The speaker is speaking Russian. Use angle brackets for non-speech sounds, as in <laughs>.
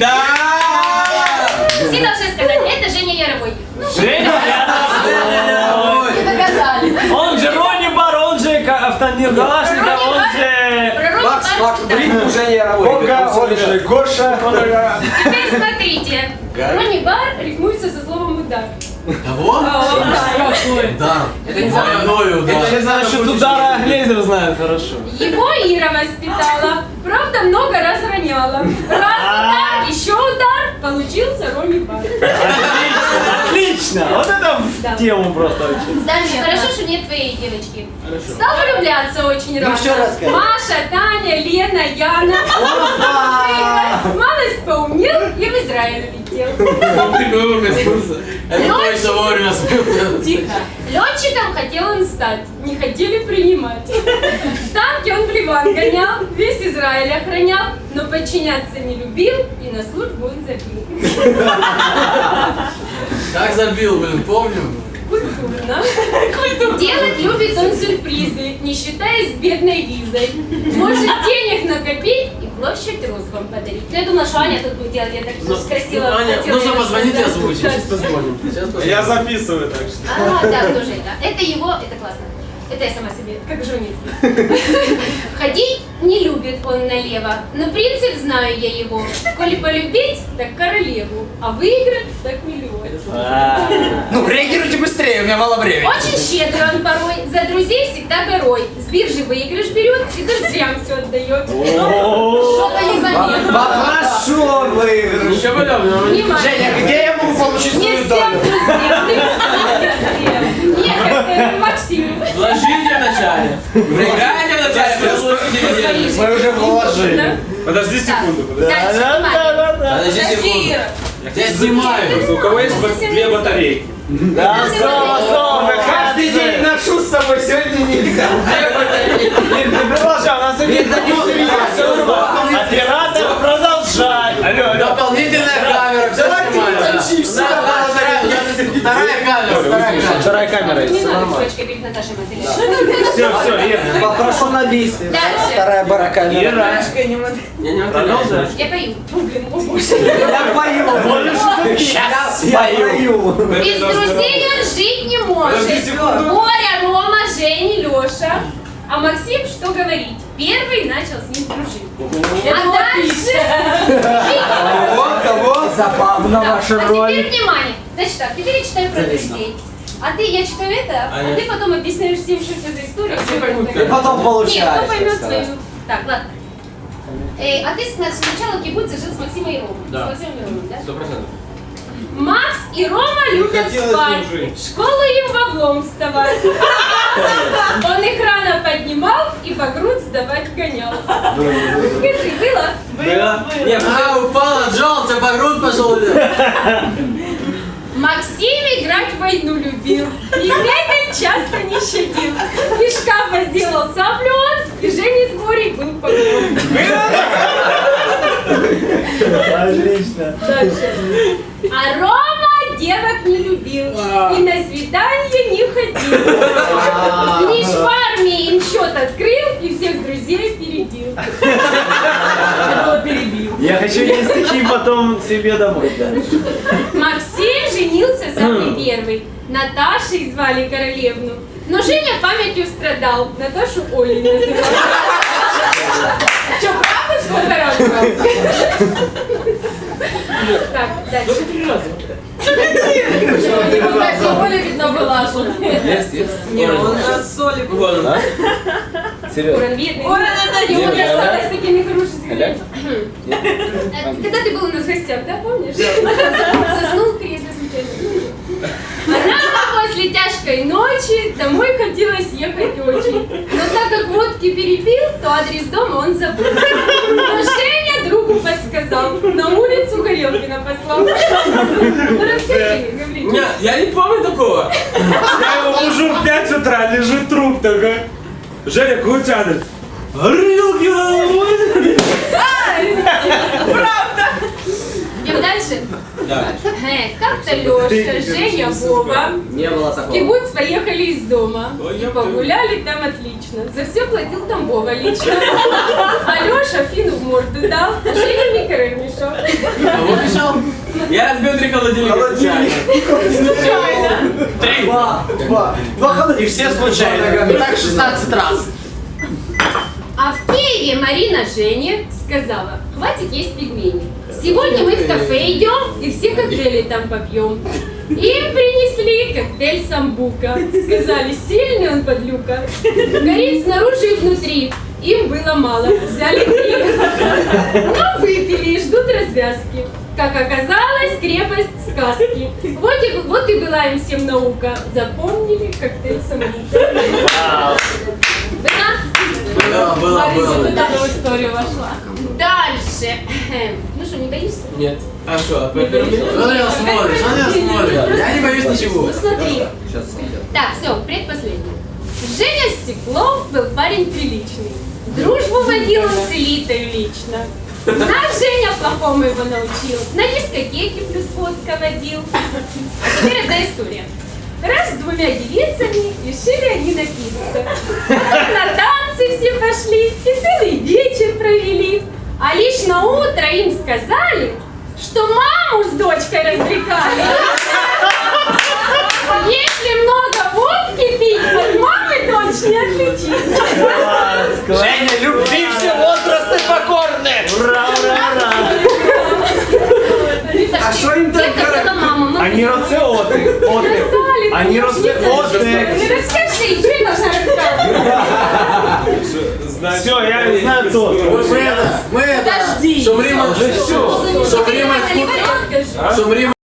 Да! Все должны сказать, это Женя Яровой. Ну, Женя? не догадались. Он же Ронни Бар, он же Калашников, Ронни он же... Макс, Макс, брит уже не яровой. Гога, он же Гоша. Теперь смотрите. Ронни Бар рифмуется со словом удар. Того? Да. Это не За мною, да. Я знаю, что Дудара Глейзер знает хорошо. Его Ира воспитала. Правда, много раз роняла. Раз удар, еще удар. Получился Ронни Бар. <laughs> Отлично. Вот это Да. в тему просто очень. Дальше. Хорошо, что нет твоей девочки. Стал влюбляться очень рано. еще расскажи. Маша, Таня, Лена, Яна. Малость поумнел и в Израиль улетел. Ты вовремя смылся. Это точно вовремя смылся. Тихо. Летчиком хотел он стать, не хотели принимать. В танке он в Ливан гонял, весь Израиль охранял, но подчиняться не любил и на службу он забил. Как забил, блин, помню. Культурно. Делать любит он сюрпризы, не считаясь бедной визой. Может денег накопить и площадь Росбам подарить. Ну, я думала, что Аня тут будет делать, я так красиво Ну, Аня, хотела нужно позвонить и озвучить. Сейчас позвоним. Сейчас позвоним. Я записываю так что. А, да, тоже это. Это его, это классно. Это я сама себе, как журналист. <laughs> Ходить не любит он налево, но принцип знаю я его. Коли полюбить, так королеву, а выиграть, так миллион. А, Ну, реагируйте быстрее, у меня мало времени. Очень щедрый он порой, за друзей всегда горой. С биржи выигрыш берет и друзьям все отдает. Что-то незаметно. Попрошу выигрыш. Женя, где я могу получить Не свою всем долю? друзьям, не всем. Нет, как э, Максим. Вначале. Проиграете вначале. Мы уже вложили. Подожди секунду, подожди. Подожди секунду. Я снимаю. У кого есть две батарейки? Да, снова, снова. Каждый день ношу с собой, сегодня нельзя. Ты продолжай, у нас один все нормально. Оператор, продолжай. Алло, алло. Дополнительная камера, все снимаю. Да, да, вторая- Вторая камера, есть, все. Все, Ир. Попрошу на. Дальше. Вторая баракамера. Я не. Я пою. Ну. Я пою. Сейчас Я пою. Без друзей он жить не может. Боря, Рома, Женя, Леша. А Максим, что говорить? Первый начал с ним дружить. А дальше... Кого? Забавно ваша А роль. теперь внимание. Значит так, теперь я читаю про друзей. А ты, я читаю это, а ты потом объясняешь всем, что это за история. А все поймут, как. такое. Потом получаешь. Нет, кто поймет сказать. свою. Так, ладно. Эй, а ты сна- сначала в кибуце жил с Максимом и Ромой. Да. С Максимом и Ромой, да? Сто процентов. Макс и Рома любят хотелось спать. Школу им в облом вставать. Он их рано поднимал и по грудь сдавать гонял. Скажи, было? Было? А, упала, Джон, ты по грудь пошел. Максим играть в войну любил. И ветер часто не щадил. Из шкафа сделал саблю он, и Женя с Борей был погром. Отлично. Дальше. А Рома девок не любил и на свидание не ходил. Лишь в армии им счет открыл и всех друзей опередил. Я хочу есть такие потом себе домой, да. Женился самый первый. Наташей звали королевну. Но Женя памятью страдал. Наташу Олей называл. <laughs> Че, правда сколько раз? <laughs> Так, дальше. Его так Оля видно была, что Есть, есть. Не, он на соли. Вот, да? Серьезно? Это Ему не досталось с такими хорошими. Когда ты был у нас в гостях, да, помнишь? Заснул в кресле случайно. Она тяжкой ночи домой хотелось ехать очень. Но так как водки перепил, то адрес дома он забыл. Но Женя другу подсказал. На улицу Горелкина послал. Ну расскажи, Гавриль. Не, я не помню такого. Я его мужу в 5 утра, лежит труп такой. Женя, какой у тебя адрес? Горелкина! Идем дальше. Да. Э, Как-то Леша, Женя, Вова Не было такого. кибуц поехали из дома и погуляли там отлично. За все платил там Вова лично. А Леша Фину в морду дал, а Женя мне король мешал. Я разбил три холодильника случайно. Три. Два. Два. Два хода. И все случайно. И так 16 раз. А в Киеве Марина Жене сказала, хватит есть пельмени. Сегодня мы в кафе идем и все коктейли там попьем. Им принесли коктейль самбука. Сказали, сильный он подлюка. Горит снаружи и внутри. Им было мало, взяли три. Но выпили и ждут развязки. Как оказалось, крепость сказки. Вот и, вот и была им всем наука. Запомнили коктейль самбука. Была? Было. куда в историю вошла. Дальше. <clears throat> Ну что, не боишься? Нет. А что, меня смотришь? Меня смотришь? Я не боюсь ничего. Ну смотри. Так, все, предпоследний. Женя Стеклов был парень приличный. Дружбу водил он с элитой лично. Наш Женя плохому его научил. На дискотеке плюс водка водил. А теперь одна история. Раз с двумя девицами решили они напиться. Потом <laughs> на танцы все пошли и целый вечер провели. А лишь на утро им сказали, что маму с дочкой развлекали. Если много водки пить, от мамы дочь не отличить. Женя, любви все возрасты покорны. Ура, ура, ура. А що їм так Они роцеоты. Оты. Рассказали, Они ты уж не знаешь, роцеоты. Не расскажи, рассказывать? Все, я знаю то. Мы это, мы это, Подожди. чтобы Рима, Что чтобы